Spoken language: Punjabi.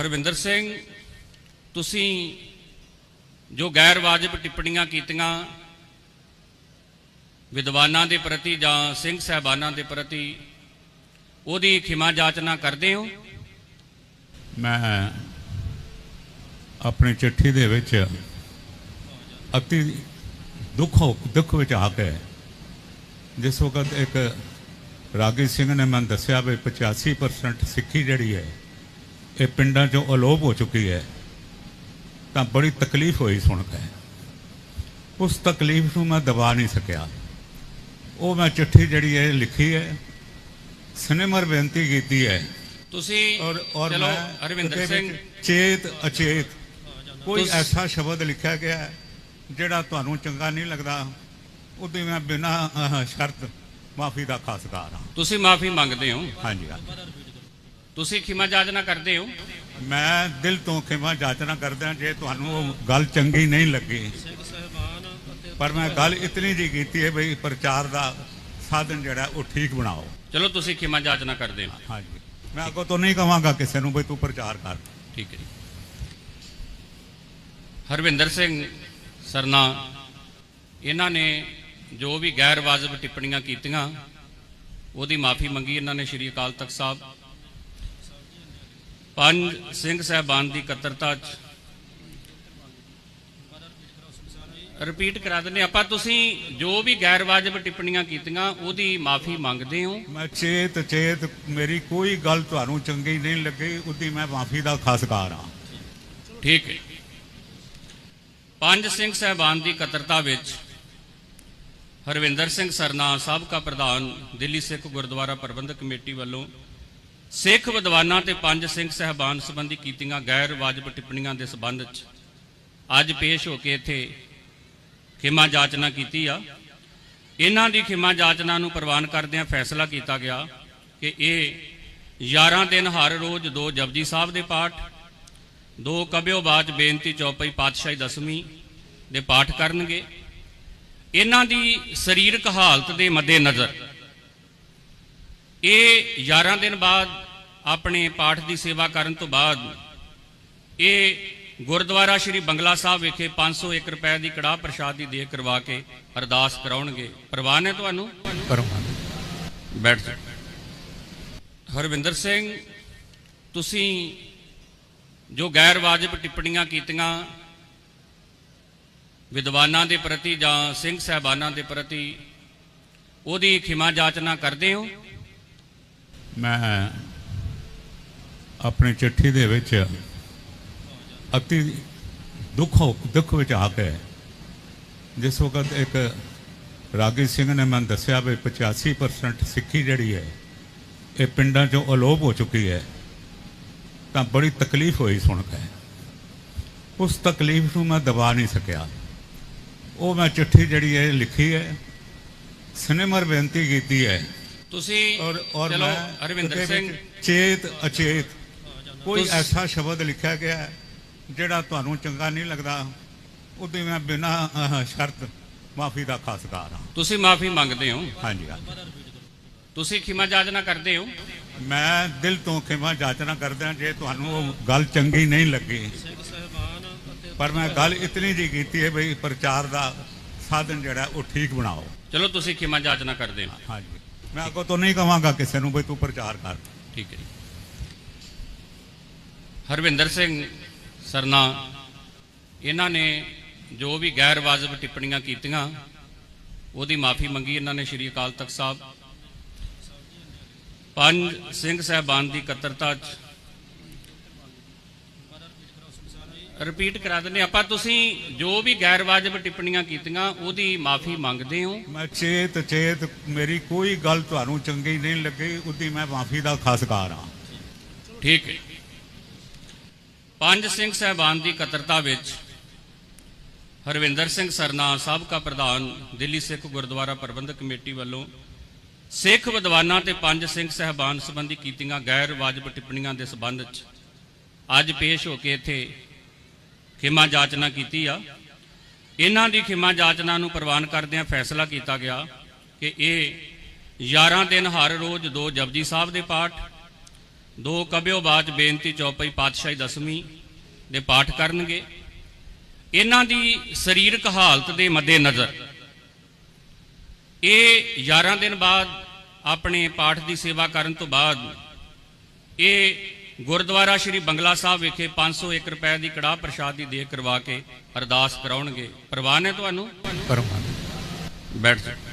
ਹਰਵਿੰਦਰ ਸਿੰਘ, ਤੁਸੀਂ ਜੋ ਗੈਰ ਵਾਜਬ ਟਿੱਪਣੀਆਂ ਕੀਤੀਆਂ ਵਿਦਵਾਨਾਂ ਦੇ ਪ੍ਰਤੀ ਜਾਂ ਸਿੰਘ ਸਹਿਬਾਨਾਂ ਦੇ ਪ੍ਰਤੀ, ਉਹਦੀ ਖਿਮਾ ਜਾਚਨਾ ਕਰਦੇ ਹੋ? ਮੈਂ ਆਪਣੀ ਚਿੱਠੀ ਦੇ ਵਿੱਚ ਅਤੀ ਦੁੱਖ ਹੋ- ਦੁੱਖ ਵਿੱਚ ਆ ਕੇ ਜਿਸ ਵਕਤ ਇੱਕ ਰਾਗੀ ਸਿੰਘ ਨੇ ਮੈਨੂੰ ਦੱਸਿਆ ਵੀ 85% ਸਿੱਖੀ ਜਿਹੜੀ ਹੈ ਇਹ ਪਿੰਡਾਂ 'ਚੋਂ ਅਲੋਪ ਹੋ ਚੁੱਕੀ ਹੈ ਤਾਂ ਬੜੀ ਤਕਲੀਫ ਹੋਈ ਸੁਣ ਕੇ। ਉਸ ਤਕਲੀਫ ਨੂੰ ਮੈਂ ਦਬਾ ਨਹੀਂ ਸਕਿਆ। ਉਹ ਮੈਂ ਚਿੱਠੀ ਜਿਹੜੀ ਹੈ ਲਿਖੀ ਹੈ ਸਿਨੇਮਰ ਬੇਨਤੀ ਕੀਤੀ ਹੈ। ਤੁਸੀਂ ਔਰ ਔਰ ਚਲੋ ਉਹਦੇ ਸਿੰਘ। ਚੇਤ ਅਚੇਤ ਕੋਈ ਐਸਾ ਸ਼ਬਦ ਲਿਖਿਆ ਗਿਆ ਹੈ ਜਿਹੜਾ ਤੁਹਾਨੂੰ ਚੰਗਾ ਨਹੀਂ ਲੱਗਦਾ ਉਹਦੀ ਮੈਂ ਬਿਨਾਂ ਸ਼ਰਤ ਮਾਫੀ ਦਾ ਖਾਸਕਾਰ ਹਾਂ। ਤੁਸੀਂ ਮਾਫੀ ਮੰਗਦੇ ਹੋ। ਹਾਂਜੀ ਹਾਂਜੀ। ਤੁਸੀਂ ਖਿਮਾ ਜਾਚਨਾ ਕਰਦੇ ਹੋ? ਮੈਂ ਦਿਲ ਤੋਂ ਖਿਮਾ ਜਾਚਨਾ ਕਰਦਾ ਜੇ ਤੁਹਾਨੂੰ ਉਹ ਗੱਲ ਚੰਗੀ ਨਹੀਂ ਲੱਗੀ। ਪਰ ਮੈਂ ਗੱਲ ਇਤਨੀ ਜੀ ਕੀਤੀ ਹੈ ਬਈ ਪ੍ਰਚਾਰ ਦਾ ਸਾਧਨ ਜਿਹੜਾ ਉਹ ਠੀਕ ਬਣਾਓ। ਚਲੋ ਤੁਸੀਂ ਖਿਮਾ ਜਾਚਨਾ ਕਰਦੇ ਹੋ। ਹਾਂਜੀ। ਮੈਂ ਅੱਗੋਂ ਤੋਂ ਨਹੀਂ ਕਹਾਂਗਾ ਕਿਸੇ ਨੂੰ ਬਈ ਤੂੰ ਪ੍ਰਚਾਰ ਕਰ। ਠੀਕ ਹੈ ਜੀ। ਹਰਵਿੰਦਰ ਸਿੰਘ ਸਰਨਾ ਇਹਨਾਂ ਨੇ ਜੋ ਵੀ ਗੈਰ ਵਾਜਬ ਟਿੱਪਣੀਆਂ ਕੀਤੀਆਂ ਉਹਦੀ ਮਾਫੀ ਮੰਗੀ ਇਹਨਾਂ ਨੇ ਸ਼੍ਰੀ ਅਕਾਲ ਤਖਤ ਸਾਹਿਬ। ਪੰਜ ਸਿੰਘ ਸਹਿਬਾਨ ਦੀ ਇਕੱਤਰਤਾ ਚ। ਰਿਪੀਟ ਕਰਾ ਦਿੰਦੇ ਆਪਾਂ ਤੁਸੀਂ ਜੋ ਵੀ ਗੈਰ ਵਾਜਬ ਟਿੱਪਣੀਆਂ ਕੀਤੀਆਂ ਉਹਦੀ ਮਾਫੀ ਮੰਗਦੇ ਹੋ। ਮੈਂ ਚੇਤ ਚੇਤ ਮੇਰੀ ਕੋਈ ਗੱਲ ਤੁਹਾਨੂੰ ਚੰਗੀ ਨਹੀਂ ਲੱਗੀ ਉਹਦੀ ਮੈਂ ਮਾਫੀ ਦਾ ਖਾਸਕਾਰ ਹਾਂ। ਠੀਕ ਹੈ। ਪੰਜ ਸਿੰਘ ਸਹਿਬਾਨ ਦੀ ਇਕੱਤਰਤਾ ਵਿੱਚ ਹਰਵਿੰਦਰ ਸਿੰਘ ਸਰਨਾ ਸਾਬਕਾ ਪ੍ਰਧਾਨ ਦਿੱਲੀ ਸਿੱਖ ਗੁਰਦੁਆਰਾ ਪ੍ਰਬੰਧਕ ਕਮੇਟੀ ਵੱਲੋਂ ਸਿੱਖ ਵਿਦਵਾਨਾਂ ਤੇ ਪੰਜ ਸਿੰਘ ਸਹਿਬਾਨ ਸੰਬੰਧੀ ਕੀਤੀਆਂ ਗੈਰ ਵਾਜਬ ਟਿੱਪਣੀਆਂ ਦੇ ਸਬੰਧ 'ਚ ਅੱਜ ਪੇਸ਼ ਹੋ ਕੇ ਇੱਥੇ ਖਿਮਾ ਜਾਚਨਾ ਕੀਤੀ ਆ। ਇਹਨਾਂ ਦੀ ਖਿਮਾ ਜਾਚਨਾ ਨੂੰ ਪ੍ਰਵਾਨ ਕਰਦਿਆਂ ਫੈਸਲਾ ਕੀਤਾ ਗਿਆ ਕਿ ਇਹ 11 ਦਿਨ ਹਰ ਰੋਜ਼ ਦੋ ਜਪਜੀ ਸਾਹਿਬ ਦੇ ਪਾਠ, ਦੋ ਕਬਿਓ ਬਾਚ ਬੇਨਤੀ ਚੌਪਈ ਪਾਤਸ਼ਾਹੀ ਦਸਵੀਂ ਦੇ ਪਾਠ ਕਰਨਗੇ। ਇਹਨਾਂ ਦੀ ਸਰੀਰਕ ਹਾਲਤ ਦੇ ਮੱਦੇ ਨਜ਼ਰ ਇਹ 11 ਦਿਨ ਬਾਅਦ ਆਪਣੇ ਪਾਠ ਦੀ ਸੇਵਾ ਕਰਨ ਤੋਂ ਬਾਅਦ ਇਹ ਗੁਰਦੁਆਰਾ ਸ਼੍ਰੀ ਬੰਗਲਾ ਸਾਹਿਬ ਵਿਖੇ 501 ਰੁਪਏ ਦੀ ਕੜਾਹ ਪ੍ਰਸ਼ਾਦ ਦੀ ਦੇਖ ਕਰਵਾ ਕੇ ਅਰਦਾਸ ਕਰਾਉਣਗੇ। ਪ੍ਰਵਾਨ ਹੈ ਤੁਹਾਨੂੰ? ਪਰਮਾਤਮਾ ਬੈਠ ਹਰਵਿੰਦਰ ਸਿੰਘ ਤੁਸੀਂ ਜੋ ਗੈਰ ਵਾਜਬ ਟਿੱਪਣੀਆਂ ਕੀਤੀਆਂ ਵਿਦਵਾਨਾਂ ਦੇ ਪ੍ਰਤੀ ਜਾਂ ਸਿੰਘ ਸਹਿਬਾਨਾਂ ਦੇ ਪ੍ਰਤੀ ਉਹਦੀ ਖਿਮਾ ਜਾਚਨਾ ਕਰਦੇ ਹੋ? ਮੈਂ ਆਪਣੀ ਚਿੱਠੀ ਦੇ ਵਿੱਚ ਅਤੀ ਦੁੱਖ ਦੁੱਖ ਵਿੱਚ ਆ ਕੇ ਜਿਸ ਵਕਤ ਇੱਕ ਰਾਗੀ ਸਿੰਘ ਨੇ ਮੈਨੂੰ ਦੱਸਿਆ ਵੀ 85% ਸਿੱਖੀ ਜਿਹੜੀ ਹੈ ਇਹ ਪਿੰਡਾਂ 'ਚੋਂ ਅਲੋਪ ਹੋ ਚੁੱਕੀ ਹੈ। ਤਾਂ ਬੜੀ ਤਕਲੀਫ ਹੋਈ ਸੁਣ ਕੇ। ਉਸ ਤਕਲੀਫ ਨੂੰ ਮੈਂ ਦਬਾ ਨਹੀਂ ਸਕਿਆ। ਉਹ ਮੈਂ ਚਿੱਠੀ ਜਿਹੜੀ ਹੈ ਲਿਖੀ ਹੈ। ਸਿਨੇਮਰ ਬੇਨਤੀ ਕੀਤੀ ਹੈ। ਤੁਸੀਂ ਔਰ ਔਰ ਚਲੋ ਮੈਂ ਹਰਵਿੰਦਰ ਉਹਦੇ ਸਿੰਘ। ਚੇਤ ਅਚੇਤ ਕੋਈ ਐਸਾ ਸ਼ਬਦ ਲਿਖਿਆ ਗਿਆ ਹੈ ਜਿਹੜਾ ਤੁਹਾਨੂੰ ਚੰਗਾ ਨਹੀਂ ਲੱਗਦਾ? ਉਹਦੀ ਮੈਂ ਬਿਨਾਂ ਸ਼ਰਤ ਮਾਫੀ ਦਾ ਖਾਸਕਾਰ ਹਾਂ ਤੁਸੀਂ ਮਾਫੀ ਮੰਗਦੇ ਹੋ। ਹਾਂਜੀ ਹਾਂਜੀ। ਤੁਸੀਂ ਖਿਮਾ ਜਾਚਨਾ ਕਰਦੇ ਹੋ? ਮੈਂ ਦਿਲ ਤੋਂ ਖਿਮਾ ਜਾਚਨਾ ਕਰਦਾ ਜੇ ਤੁਹਾਨੂੰ ਉਹ ਗੱਲ ਚੰਗੀ ਨਹੀਂ ਲੱਗੀ। ਪਰ ਮੈਂ ਗੱਲ ਇਤਨੀ ਜੀ ਕੀਤੀ ਹੈ ਬਈ ਪ੍ਰਚਾਰ ਦਾ ਸਾਧਨ ਜਿਹੜਾ ਉਹ ਠੀਕ ਬਣਾਓ। ਚਲੋ ਤੁਸੀਂ ਖਿਮਾ ਜਾਚਨਾ ਕਰਦੇ ਹੋ। ਹਾਂਜੀ। ਮੈਂ ਅੱਗੋਂ ਤੋਂ ਨਹੀਂ ਕਹਾਂਗਾ ਕਿਸੇ ਨੂੰ ਬਈ ਤੂੰ ਪ੍ਰਚਾਰ ਕਰ। ਠੀਕ ਹੈ ਜੀ। ਹਰਵਿੰਦਰ ਸਿੰਘ ਸਰਨਾ ਇਹਨਾਂ ਨੇ ਜੋ ਵੀ ਗੈਰ ਵਾਜਬ ਟਿੱਪਣੀਆਂ ਕੀਤੀਆਂ ਉਹਦੀ ਮਾਫੀ ਮੰਗੀ ਇਹਨਾਂ ਨੇ ਸ਼੍ਰੀ ਅਕਾਲ ਤਖਤ ਸਾਹਿਬ। ਪੰਜ ਸਿੰਘ ਸਹਿਬਾਨ ਦੀ ਇਕੱਤਰਤਾ ਚ। ਰਿਪੀਟ ਕਰਾ ਦਿੰਦੇ ਆਪਾਂ ਤੁਸੀਂ ਜੋ ਵੀ ਗੈਰ ਵਾਜਬ ਟਿੱਪਣੀਆਂ ਕੀਤੀਆਂ ਉਹਦੀ ਮਾਫੀ ਮੰਗਦੇ ਹੋ? ਮੈਂ ਚੇਤ ਚੇਤ ਮੇਰੀ ਕੋਈ ਗੱਲ ਤੁਹਾਨੂੰ ਚੰਗੀ ਨਹੀਂ ਲੱਗੀ ਉਹਦੀ ਮੈਂ ਮਾਫੀ ਦਾ ਖਾਸਕਾਰ ਹਾਂ। ਠੀਕ ਹੈ। ਪੰਜ ਸਿੰਘ ਸਹਿਬਾਨ ਦੀ ਇਕੱਤਰਤਾ ਵਿੱਚ ਹਰਵਿੰਦਰ ਸਿੰਘ ਸਰਨਾ, ਸਾਬਕਾ ਪ੍ਰਧਾਨ, ਦਿੱਲੀ ਸਿੱਖ ਗੁਰਦੁਆਰਾ ਪ੍ਰਬੰਧਕ ਕਮੇਟੀ ਵੱਲੋਂ ਸਿੱਖ ਵਿਦਵਾਨਾਂ ਤੇ ਪੰਜ ਸਿੰਘ ਸਹਿਬਾਨ ਸੰਬੰਧੀ ਕੀਤੀਆਂ ਗੈਰ ਵਾਜਬ ਟਿੱਪਣੀਆਂ ਦੇ ਸਬੰਧ 'ਚ ਅੱਜ ਪੇਸ਼ ਹੋ ਕੇ ਇੱਥੇ ਖਿਮਾ ਜਾਚਨਾ ਕੀਤੀ ਆ। ਇਹਨਾਂ ਦੀ ਖਿਮਾ ਜਾਚਨਾ ਨੂੰ ਪ੍ਰਵਾਨ ਕਰਦਿਆਂ ਫੈਸਲਾ ਕੀਤਾ ਗਿਆ ਕਿ ਇਹ 11 ਦਿਨ ਹਰ ਰੋਜ਼ ਦੋ ਜਪਜੀ ਸਾਹਿਬ ਦੇ ਪਾਠ ਦੋ ਕਬਿਓ ਬਾਚ ਬੇਨਤੀ ਚੌਪਈ ਪਾਤਸ਼ਾਹੀ ਦਸਵੀਂ ਦੇ ਪਾਠ ਕਰਨਗੇ। ਇਹਨਾਂ ਦੀ ਸਰੀਰਕ ਹਾਲਤ ਦੇ ਮੱਦੇ ਨਜ਼ਰ ਇਹ 11 ਦਿਨ ਬਾਅਦ ਆਪਣੇ ਪਾਠ ਦੀ ਸੇਵਾ ਕਰਨ ਤੋਂ ਬਾਅਦ ਇਹ ਗੁਰਦੁਆਰਾ ਸ੍ਰੀ ਬੰਗਲਾ ਸਾਹਿਬ ਵਿਖੇ 501 ਰੁਪਏ ਦੀ ਕੜਾਹ ਪ੍ਰਸ਼ਾਦ ਦੀ ਦੇਖ ਕਰਵਾ ਕੇ ਅਰਦਾਸ ਕਰਾਉਣਗੇ। ਪ੍ਰਵਾਨ ਹੈ ਤੁਹਾਨੂੰ? ਪਰਮਾਨੰਦ ਬੈਠ ਜਾਓ।